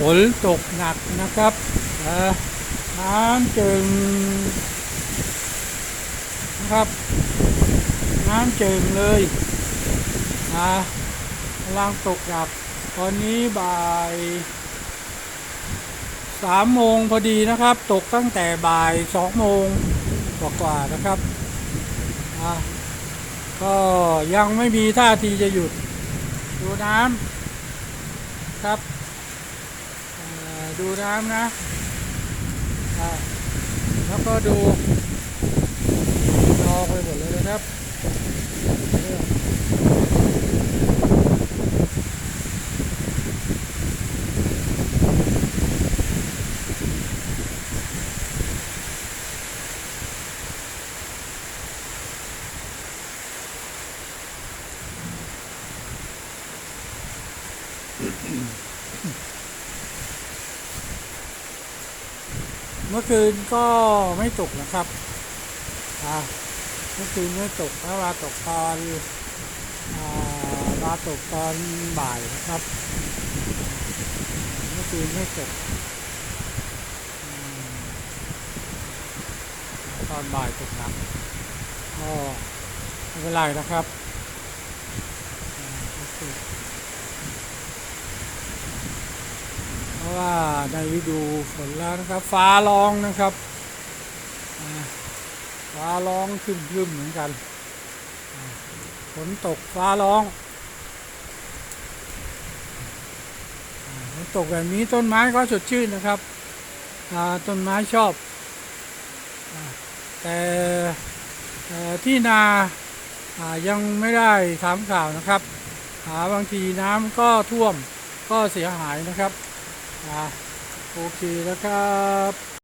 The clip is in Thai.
ฝนตกหนักนะครับน้ำจึงนะครับ น้ำจึงเลยนะกำลังตกหนักตอนนี้บ่ายสามโมงพอดีนะครับ ตกตั้งแต่บ่ายสองโมงกว่าๆนะครับอะก็ยังไม่มีท่าทีจะหยุดดูน้ำครับ ดูน้ำนะแล้วก็ดูนอไปหมดเลยนะครับเนี่ เมื่อคืนก็ไม่ตกนะครับอะเมื่อคืนไม่ตกถ้ามาตกตอนอ่ามาตกตอนบ่ายนะครับ เมื่อคืนไม่ตกตอนบ่ายตกหนักก็ไม่เป็นไรนะครับอ่าโอเคเพ ราะว่าในฤดูฝนแล้วนะครับฟ้าร้องนะครับฟ้าร้องครึมๆเหมือนกันฝนตกฟ้าร้องฝนตกแบบนี้ต้นไม้ก็สดชื่นนะครับต้นไม้ชอบ แต่ที่นายังไม่ได้ทำข่าวนะครับอ่าบางทีน้ำก็ท่วมก็เสียหายนะครับ อ่าโอเคแล้วครับ